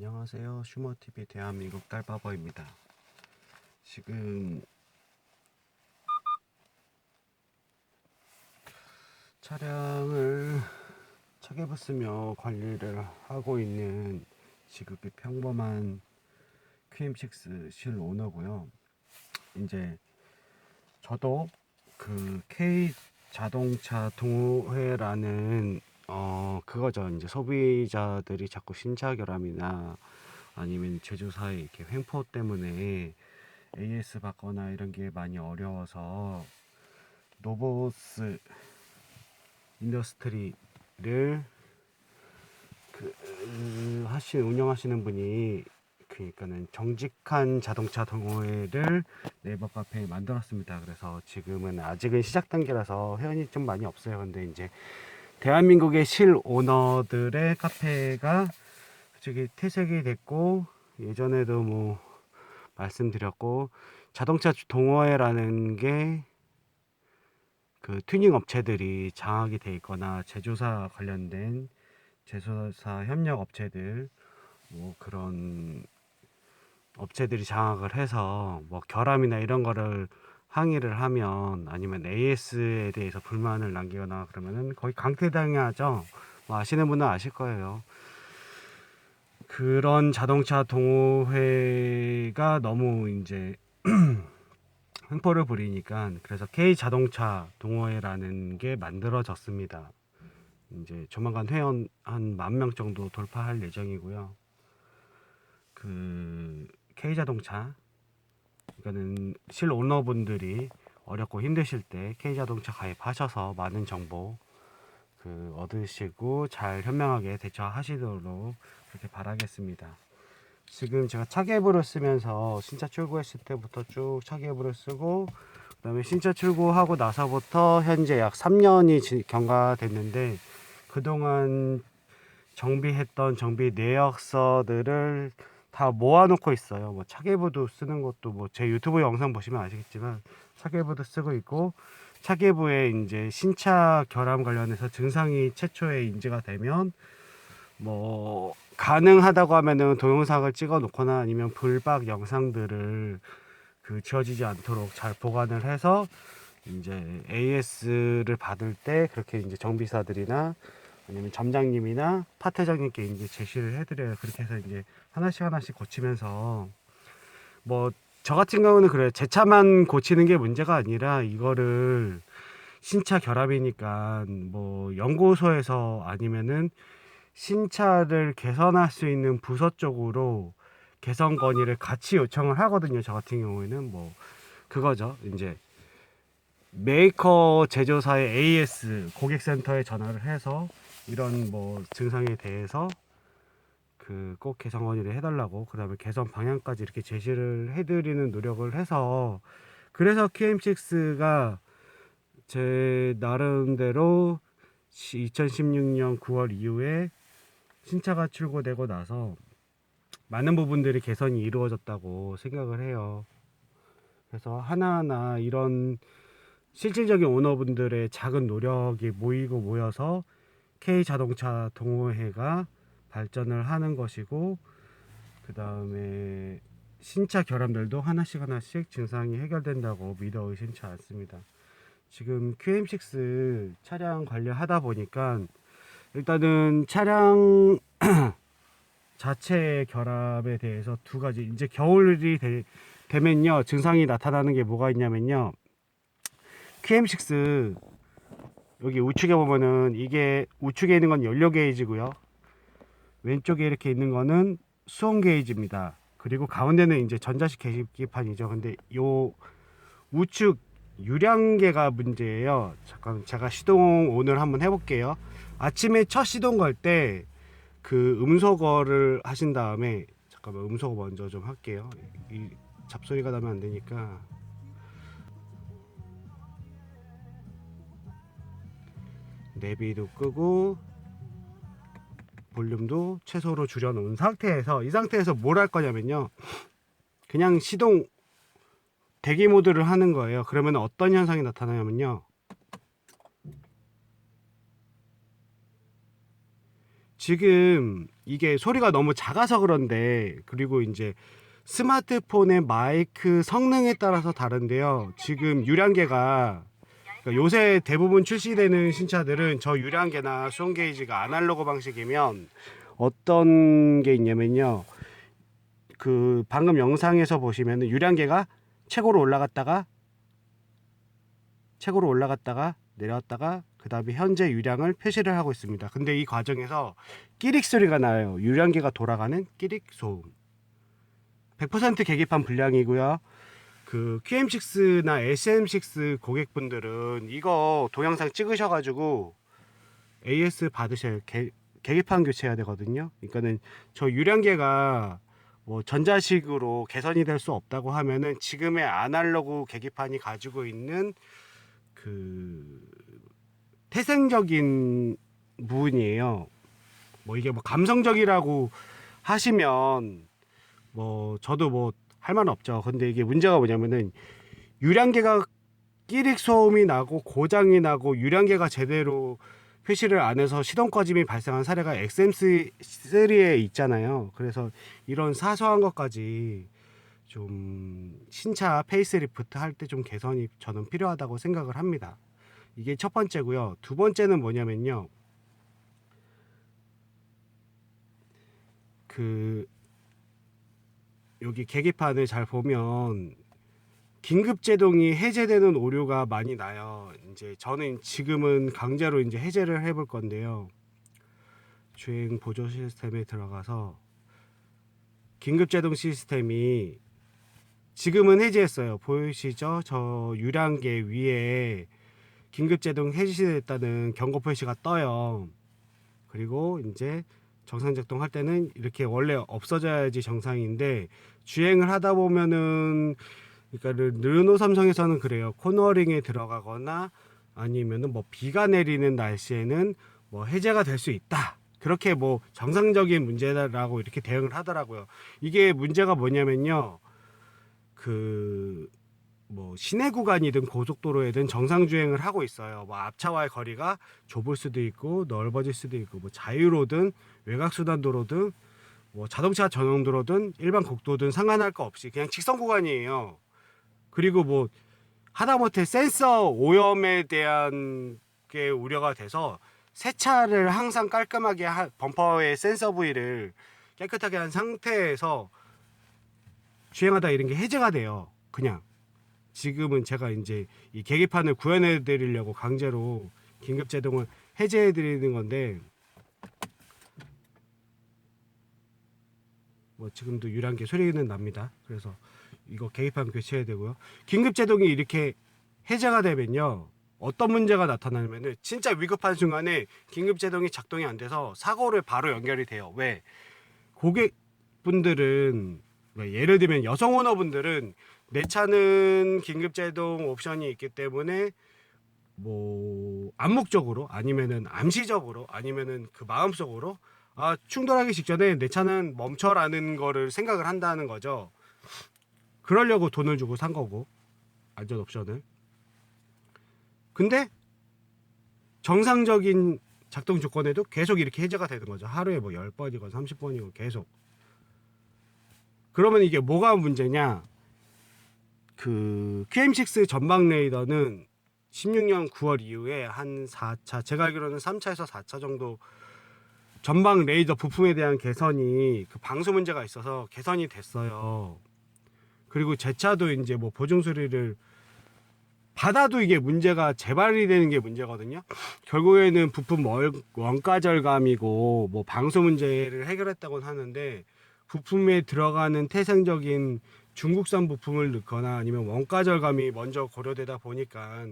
안녕하세요. 슈머TV 대한민국 딸바버입니다. 지금 차량을 차개부 쓰며 관리를 하고 있는 지극히 평범한 QM6 실 오너고요. 이제 저도 그 K 자동차 동호회라는 어 그거죠. 이제 소비자들이 자꾸 신차 결함이나 아니면 제조사의 이렇게 횡포 때문에 AS 받거나 이런 게 많이 어려워서 노보스 인더스트리를 그 하시 운영하시는 분이 그러니까는 정직한 자동차 동호회를 네이버 카페에 만들었습니다. 그래서 지금은 아직은 시작 단계라서 회원이 좀 많이 없어요. 근데 이제 대한민국의 실 오너들의 카페가 솔직히 퇴색이 됐고 예전에도 뭐 말씀드렸고 자동차 동호회라는 게 그 튜닝 업체들이 장악이 돼 있거나 제조사 관련된 제조사 협력 업체들 뭐 그런 업체들이 장악을 해서 뭐 결함이나 이런 거를 항의를 하면 아니면 AS에 대해서 불만을 남기거나 그러면은 거의 강퇴당하죠. 뭐 아시는 분은 아실 거예요. 그런 자동차 동호회가 너무 이제 횡포를 부리니까 그래서 K 자동차 동호회라는 게 만들어졌습니다. 이제 조만간 회원 한 만 명 정도 돌파할 예정이고요. 그 K 자동차 그러니까는 실 오너분들이 어렵고 힘드실 때 K 자동차 가입하셔서 많은 정보 그 얻으시고 잘 현명하게 대처하시도록 그렇게 바라겠습니다. 지금 제가 차계부를 쓰면서 신차 출고했을 때부터 쭉 차계부를 쓰고 그다음에 신차 출고하고 나서부터 현재 약 3년이 지- 경과됐는데 그동안 정비했던 정비 내역서들을 다 모아놓고 있어요. 뭐 차계부도 쓰는 것도 뭐 제 유튜브 영상 보시면 아시겠지만 차계부도 쓰고 있고 차계부에 이제 신차 결함 관련해서 증상이 최초에 인지가 되면 뭐 가능하다고 하면은 동영상을 찍어 놓거나 아니면 불박 영상들을 그 지워지지 않도록 잘 보관을 해서 이제 AS를 받을 때 그렇게 이제 정비사들이나 아니면 점장님이나 파트장님께 이제 제시를 해드려요. 그렇게 해서 이제 하나씩 하나씩 고치면서 뭐 저 같은 경우는 그래요. 제 차만 고치는 게 문제가 아니라 이거를 신차 결함이니까 뭐 연구소에서 아니면은 신차를 개선할 수 있는 부서 쪽으로 개선 건의를 같이 요청을 하거든요. 저 같은 경우에는 뭐 그거죠. 이제 메이커 제조사의 AS 고객센터에 전화를 해서 이런 뭐 증상에 대해서 그 꼭 개선 건의를 해달라고 그 다음에 개선 방향까지 이렇게 제시를 해드리는 노력을 해서 그래서 QM6가 제 나름대로 2016년 9월 이후에 신차가 출고되고 나서 많은 부분들이 개선이 이루어졌다고 생각을 해요. 그래서 하나하나 이런 실질적인 오너분들의 작은 노력이 모이고 모여서 K 자동차 동호회가 발전을 하는 것이고 그 다음에 신차 결함들도 하나씩 하나씩 증상이 해결된다고 믿어 의심치 않습니다. 지금 QM6 차량 관리하다 보니까 일단은 차량 자체 결합에 대해서 두 가지 이제 겨울이 되, 되면요 증상이 나타나는 게 뭐가 있냐면요 QM6 여기 우측에 보면은 이게 우측에 있는 건 연료 게이지고요. 왼쪽에 이렇게 있는 거는 수온 게이지입니다. 그리고 가운데는 이제 전자식 계기판이죠. 근데 요 우측 유량계가 문제예요. 잠깐 제가 시동 오늘 한번 해볼게요. 아침에 첫 시동 걸 때 그 음소거를 하신 다음에 잠깐만 음소거 먼저 좀 할게요. 이 잡소리가 나면 안 되니까. 내비도 끄고 볼륨도 최소로 줄여놓은 상태에서 이 상태에서 뭘 할 거냐면요. 그냥 시동 대기 모드를 하는 거예요. 그러면 어떤 현상이 나타나냐면요. 지금 이게 소리가 너무 작아서 그런데 그리고 이제 스마트폰의 마이크 성능에 따라서 다른데요. 지금 유량계가 그러니까 요새 대부분 출시되는 신차들은 저 유량계나 수온 게이지가 아날로그 방식이면 어떤 게 있냐면요. 그 방금 영상에서 보시면은 유량계가 최고로 올라갔다가 최고로 올라갔다가 내려왔다가 그 다음에 현재 유량을 표시를 하고 있습니다. 근데 이 과정에서 끼릭 소리가 나요. 유량계가 돌아가는 끼릭 소음. 100% 계기판 불량이고요. 그 QM6나 SM6 고객분들은 이거 동영상 찍으셔가지고 AS 받으셔야 계, 계기판 교체해야 되거든요. 그러니까는 저 유량계가 뭐 전자식으로 개선이 될 수 없다고 하면은 지금의 아날로그 계기판이 가지고 있는 그 태생적인 부분이에요. 뭐 이게 뭐 감성적이라고 하시면 뭐 저도 뭐 할 말은 없죠. 근데 이게 문제가 뭐냐면은 유량계가 끼릭 소음이 나고 고장이 나고 유량계가 제대로 표시를 안 해서 시동 꺼짐이 발생한 사례가 XM3에 있잖아요. 그래서 이런 사소한 것까지 좀 신차 페이스리프트 할 때 좀 개선이 저는 필요하다고 생각을 합니다. 이게 첫 번째고요. 두 번째는 뭐냐면요. 그 여기 계기판을 잘 보면 긴급 제동이 해제되는 오류가 많이 나요. 이제 저는 지금은 강제로 이제 해제를 해볼 건데요. 주행 보조 시스템에 들어가서 긴급 제동 시스템이 지금은 해제했어요. 보이시죠? 저 유량계 위에 긴급 제동 해제됐다는 경고 표시가 떠요. 그리고 이제 정상 작동할 때는 이렇게 원래 없어져야지 정상인데 주행을 하다 보면은 그러니까 르노 삼성에서는 그래요. 코너링에 들어가거나 아니면은 뭐 비가 내리는 날씨에는 뭐 해제가 될 수 있다. 그렇게 뭐 정상적인 문제라고 이렇게 대응을 하더라고요. 이게 문제가 뭐냐면요. 그 뭐 시내 구간이든 고속도로에든 정상 주행을 하고 있어요. 뭐 앞차와의 거리가 좁을 수도 있고 넓어질 수도 있고 뭐 자유로든 외곽수단 도로든 뭐 자동차 전용 도로든 일반 국도든 상관할 거 없이 그냥 직선 구간이에요. 그리고 뭐 하다못해 센서 오염에 대한 게 우려가 돼서 세차를 항상 깔끔하게 하, 범퍼의 센서 부위를 깨끗하게 한 상태에서 주행하다 이런 게 해제가 돼요. 그냥 지금은 제가 이제 이 계기판을 구현해 드리려고 강제로 긴급 제동을 해제해 드리는 건데 뭐 지금도 유량계 소리는 납니다. 그래서 이거 계기판 교체해야 되고요. 긴급 제동이 이렇게 해제가 되면요. 어떤 문제가 나타나냐면은 진짜 위급한 순간에 긴급 제동이 작동이 안 돼서 사고를 바로 연결이 돼요. 왜? 고객분들은 왜 예를 들면 여성 오너분들은 내 차는 긴급 제동 옵션이 있기 때문에 뭐 암묵적으로 아니면은 암시적으로 아니면은 그 마음속으로 아 충돌하기 직전에 내 차는 멈춰라는 거를 생각을 한다는 거죠. 그러려고 돈을 주고 산 거고 안전 옵션을. 근데 정상적인 작동 조건에도 계속 이렇게 해제가 되는 거죠. 하루에 뭐 10번이건 30번이건 계속. 그러면 이게 뭐가 문제냐? 그 QM6 전방 레이더는 16년 9월 이후에 한 4차, 제가 알기로는 3차에서 4차 정도 전방 레이더 부품에 대한 개선이 그 방수 문제가 있어서 개선이 됐어요. 그리고 제 차도 이제 뭐 보증 수리를 받아도 이게 문제가 재발이 되는 게 문제거든요. 결국에는 부품 월- 원가 절감이고 뭐 방수 문제를 해결했다고는 하는데 부품에 들어가는 태생적인 중국산 부품을 넣거나 아니면 원가 절감이 먼저 고려되다 보니까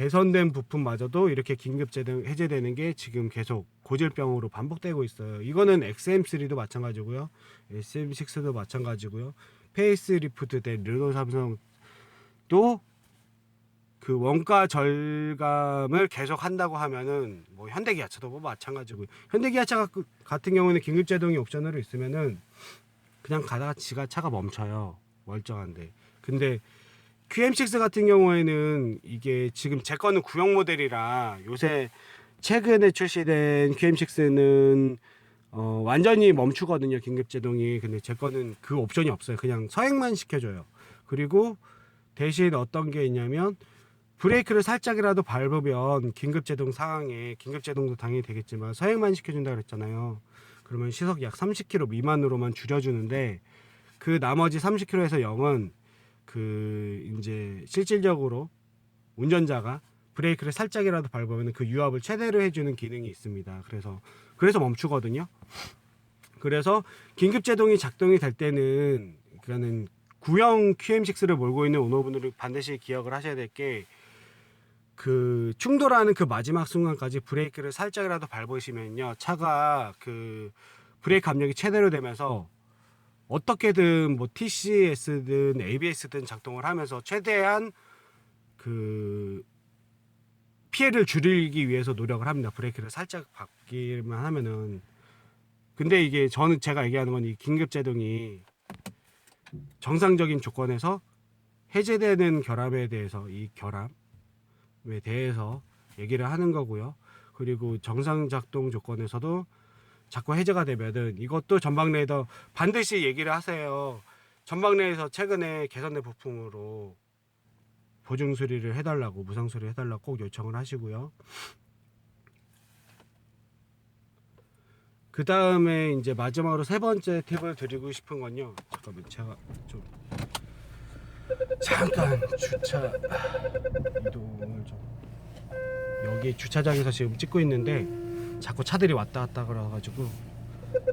개선된 부품마저도 이렇게 긴급 해제되는 게 지금 계속 고질병으로 반복되고 있어요. 이거는 XM3도 마찬가지고요. SM6도 마찬가지고요. 페이스 리프트 된 르노 삼성도 그 원가 절감을 계속 한다고 하면은 뭐 현대기아차도 뭐 마찬가지고 현대기아차 가- 같은 경우는 긴급 제동이 옵션으로 있으면은 그냥 가다가 지가 차가 멈춰요 멀쩡한데 근데 QM6 같은 경우에는 이게 지금 제 거는 구형 모델이라 요새 최근에 출시된 QM6는 어, 완전히 멈추거든요 긴급 제동이. 근데 제 거는 그 옵션이 없어요. 그냥 서행만 시켜줘요. 그리고 대신 어떤 게 있냐면 브레이크를 살짝이라도 밟으면 긴급 제동 상황에 긴급 제동도 당연히 되겠지만 서행만 시켜준다 그랬잖아요. 그러면 시속 약 30km 미만으로만 줄여주는데 그 나머지 30km에서 0은 그 이제 실질적으로 운전자가 브레이크를 살짝이라도 밟으면 그 유압을 최대로 해주는 기능이 있습니다. 그래서 그래서 멈추거든요. 그래서 긴급 제동이 작동이 될 때는 그거는 구형 QM6를 몰고 있는 오너분들이 반드시 기억을 하셔야 될 게 그 충돌하는 그 마지막 순간까지 브레이크를 살짝이라도 밟으시면요 차가 그 브레이크 압력이 최대로 되면서 어떻게든 뭐 TCS든 ABS든 작동을 하면서 최대한 그 피해를 줄이기 위해서 노력을 합니다. 브레이크를 살짝 밟기만 하면은 근데 이게 저는 제가 얘기하는 건 이 긴급 제동이 정상적인 조건에서 해제되는 결함에 대해서 이 결함에 대해서 얘기를 하는 거고요. 그리고 정상 작동 조건에서도 자꾸 해제가 되면은 이것도 전방내에서 반드시 얘기를 하세요. 전방 내에서 최근에 개선된 부품으로 보증 수리를 해달라고 무상 수리 해달라고 꼭 요청을 하시고요. 그 다음에 이제 마지막으로 세 번째 팁을 드리고 싶은 건요. 잠깐만 제가 좀 잠깐 주차 이동을 좀 여기 주차장에서 지금 찍고 있는데 자꾸 차들이 왔다 갔다 그래가지고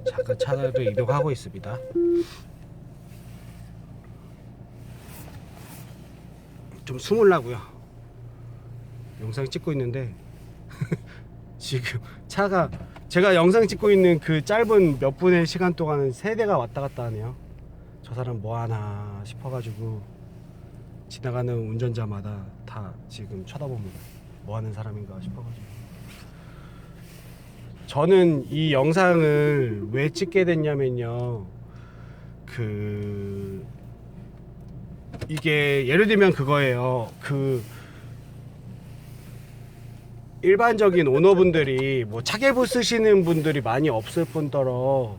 잠깐 차를 이동하고 있습니다. 좀 숨으려고요. 영상 찍고 있는데 지금 차가 제가 영상 찍고 있는 그 짧은 몇 분의 시간 동안은 세 대가 왔다 갔다 하네요. 저 사람 뭐 하나 싶어가지고 지나가는 운전자마다 다 지금 쳐다봅니다. 뭐 하는 사람인가 싶어가지고. 저는 이 영상을 왜 찍게 됐냐면요. 그 이게 예를 들면 그거예요. 그 일반적인 오너분들이 뭐 차계부 쓰시는 분들이 많이 없을 뿐더러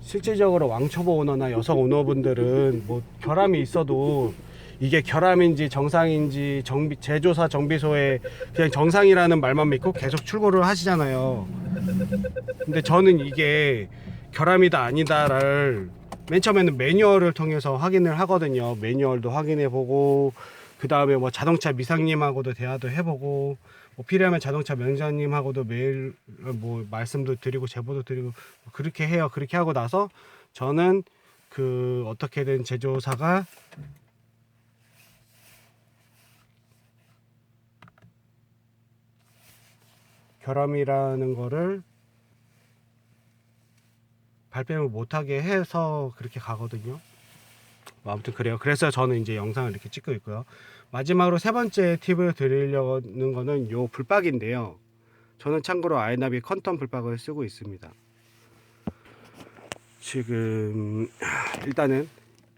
실질적으로 왕초보 오너나 여성 오너분들은 뭐 결함이 있어도 이게 결함인지 정상인지 정비 제조사 정비소에 그냥 정상이라는 말만 믿고 계속 출고를 하시잖아요. 근데 저는 이게 결함이다 아니다를 맨 처음에는 매뉴얼을 통해서 확인을 하거든요. 매뉴얼도 확인해 보고 그 다음에 뭐 자동차 미상님하고도 대화도 해보고 뭐 필요하면 자동차 명장님하고도 매일 뭐 말씀도 드리고 제보도 드리고 그렇게 해요. 그렇게 하고 나서 저는 그 어떻게든 제조사가 결함이라는 거를 발뺌을 못하게 해서 그렇게 가거든요. 뭐 아무튼 그래요. 그래서 저는 이제 영상을 이렇게 찍고 있고요. 마지막으로 세 번째 팁을 드리려는 거는 요 불박인데요. 저는 참고로 아이나비 컨텀 불박을 쓰고 있습니다. 지금 일단은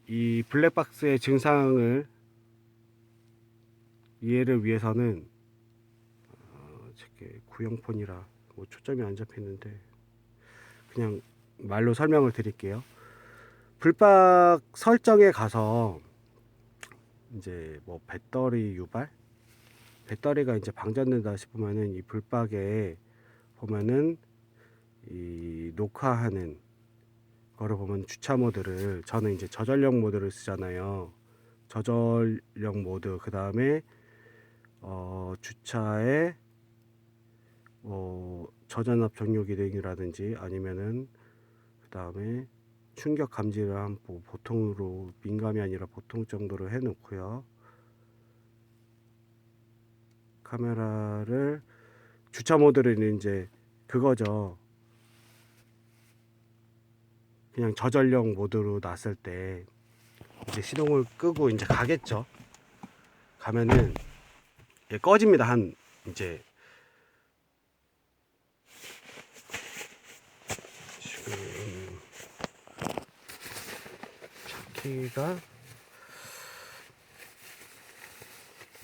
이 블랙박스의 증상을 이해를 위해서는 구형폰이라 뭐 초점이 안 잡히는데 그냥 말로 설명을 드릴게요. 불박 설정에 가서 이제 뭐 배터리 유발 배터리가 이제 방전된다 싶으면은 이 불박에 보면은 이 녹화하는 거를 보면 주차 모드를 저는 이제 저전력 모드를 쓰잖아요. 저전력 모드 그 다음에 어 주차에 뭐 저전압 정료 기능이라든지 아니면은 그 다음에 충격 감지를 한 뭐 보통으로 민감이 아니라 보통 정도로 해놓고요. 카메라를 주차 모드를 이제 그거죠. 그냥 저전력 모드로 놨을 때 이제 시동을 끄고 이제 가겠죠. 가면은 얘 꺼집니다. 한 이제 바퀴가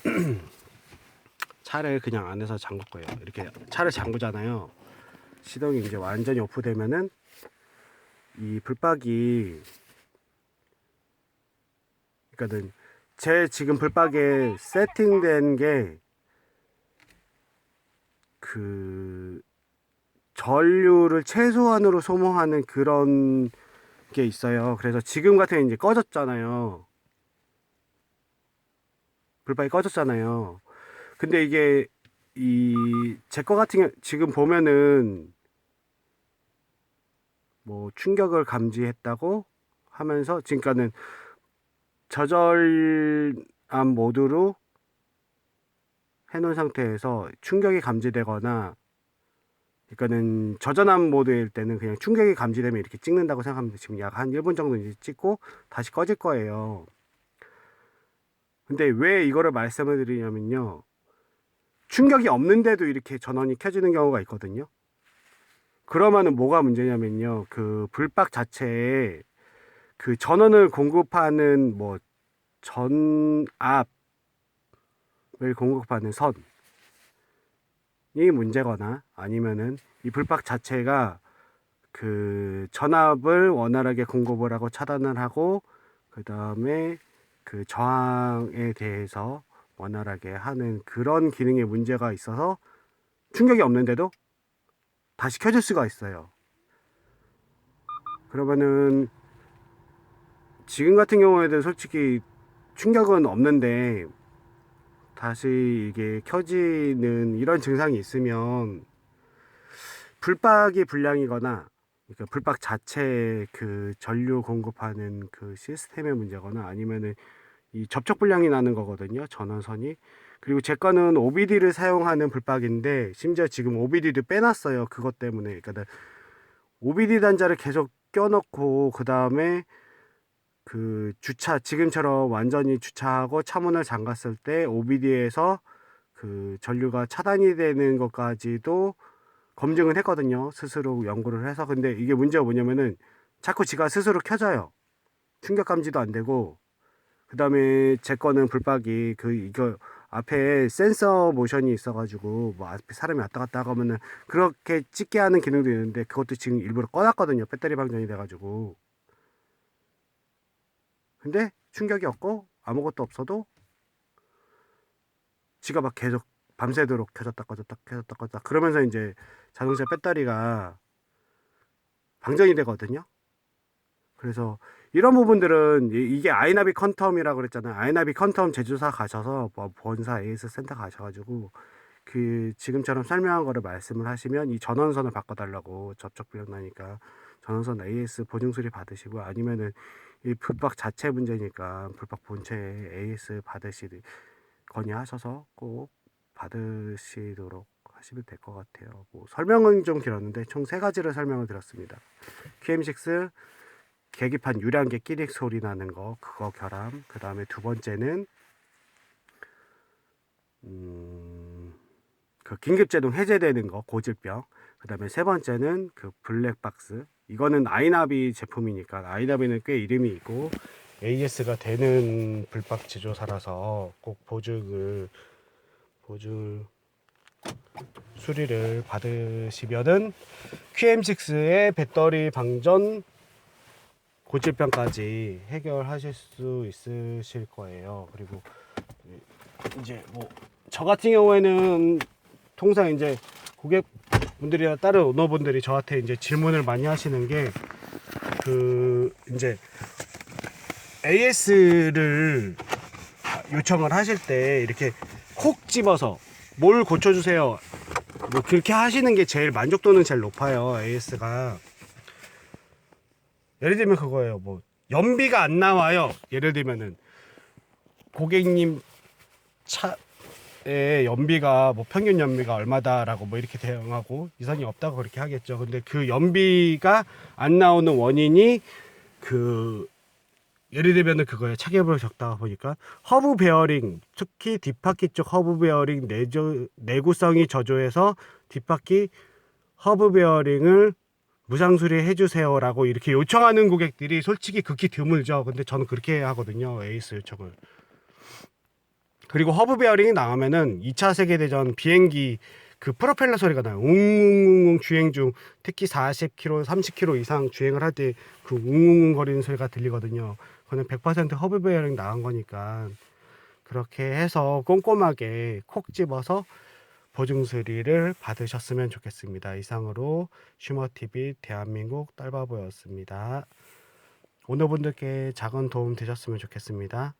차를 그냥 안에서 잠글 거예요. 이렇게 차를 잠그잖아요. 시동이 이제 완전히 오프되면은 이 불박이 그러니까는 제 지금 불박에 세팅된 게 그 전류를 최소한으로 소모하는 그런 게 있어요. 그래서 지금 같은 이제 꺼졌잖아요. 불박이 꺼졌잖아요. 근데 이게 이 제 거 같은 경우 지금 보면은 뭐 충격을 감지했다고 하면서 지금까지는 저절암 모드로 해놓은 상태에서 충격이 감지되거나 그러니까는 저전압 모드일 때는 그냥 충격이 감지되면 이렇게 찍는다고 돼. 지금 약 한 1분 정도 이제 찍고 다시 꺼질 거예요. 근데 왜 이거를 말씀을 드리냐면요. 충격이 없는데도 이렇게 전원이 켜지는 경우가 있거든요. 그러면은 뭐가 문제냐면요. 그 불박 자체에 그 전원을 공급하는 뭐 전압을 공급하는 선이 문제거나 아니면은 이 불박 자체가 그 전압을 원활하게 공급을 하고 차단을 하고 그 다음에 그 저항에 대해서 원활하게 하는 그런 기능에 문제가 있어서 충격이 없는데도 다시 켜질 수가 있어요. 그러면은 지금 같은 경우에도 솔직히 충격은 없는데 다시 이게 켜지는 이런 증상이 있으면 불박이 불량이거나 그러니까 불박 자체 그 전류 공급하는 그 시스템의 문제거나 아니면은 이 접촉 불량이 나는 거거든요 전원선이. 그리고 제 거는 OBD를 사용하는 불박인데 심지어 지금 OBD도 빼놨어요 그것 때문에. 그러니까 OBD 단자를 계속 껴놓고 그 다음에 그 주차 지금처럼 완전히 주차하고 차문을 잠갔을 때 OBD에서 그 전류가 차단이 되는 것까지도 검증을 했거든요. 스스로 연구를 해서. 근데 이게 문제가 뭐냐면은 자꾸 지가 스스로 켜져요. 충격 감지도 안 되고. 그 다음에 제 거는 불박이 그 이거 앞에 센서 모션이 있어가지고 뭐 앞에 사람이 왔다 갔다 하면은 그렇게 찍게 하는 기능도 있는데 그것도 지금 일부러 꺼놨거든요. 배터리 방전이 돼가지고 근데 충격이 없고 아무것도 없어도 지가 막 계속 밤새도록 켜졌다 꺼졌다 켜졌다 꺼졌다 그러면서 이제 자동차 배터리가 방전이 되거든요 그래서 이런 부분들은 이- 이게 아이나비 컨텀이라고 그랬잖아요. 아이나비 컨텀 제조사 가셔서 뭐 본사 AS 센터 가셔가지고 그 지금처럼 설명한 거를 말씀을 하시면 이 전원선을 바꿔달라고 접촉 불량 나니까 전원선 AS 보증 수리 받으시고 아니면은 이 불박 자체 문제니까 불박 본체 AS 받으시 건의하셔서 꼭 받으시도록 하시면 될 것 같아요. 뭐 설명은 좀 길었는데 총 세 가지를 설명을 드렸습니다. QM6 계기판 유량계 끼릭 소리 나는 거 그거 결함 그 다음에 두 번째는 음, 그 긴급 제동 해제되는 거 고질병 그 다음에 세 번째는 그 블랙박스 이거는 아이나비 제품이니까 아이나비는 꽤 이름이 있고 AS가 되는 불박 제조사라서 꼭 보증을 보증 수리를 받으시면은 QM6의 배터리 방전 고질병까지 해결하실 수 있으실 거예요. 그리고 이제 뭐 저 같은 경우에는 통상 이제 고객 분들이나 다른 오너분들이 저한테 이제 질문을 많이 하시는 게 그 이제 AS를 요청을 하실 때 이렇게 콕 집어서 뭘 고쳐주세요. 뭐 그렇게 하시는 게 제일 만족도는 제일 높아요. AS가. 예를 들면 그거예요. 뭐 연비가 안 나와요. 예를 들면은 고객님 차 의 연비가 뭐 평균 연비가 얼마다라고 뭐 이렇게 대응하고 이상이 없다고 그렇게 하겠죠. 근데 그 연비가 안 나오는 원인이 그 예를 들면은 그거에 차계부를 적다가 보니까 허브 베어링 특히 뒷바퀴 쪽 허브 베어링 내조, 내구성이 저조해서 뒷바퀴 허브 베어링을 무상 수리해 주세요라고 이렇게 요청하는 고객들이 솔직히 극히 드물죠. 근데 저는 그렇게 하거든요. 에이스 요청을. 그리고 허브 베어링이 나오면은 2차 세계 대전 비행기 그 프로펠러 소리가 나요. 웅웅웅웅 주행 중 특히 40km, 30km 이상 주행을 할 때 그 웅웅웅 거리는 소리가 들리거든요. 그거는 100% 허브 베어링 나간 거니까 그렇게 해서 꼼꼼하게 콕 집어서 보증 수리를 받으셨으면 좋겠습니다. 이상으로 슈머TV 대한민국 딸바보였습니다. 오너분들께 작은 도움 되셨으면 좋겠습니다.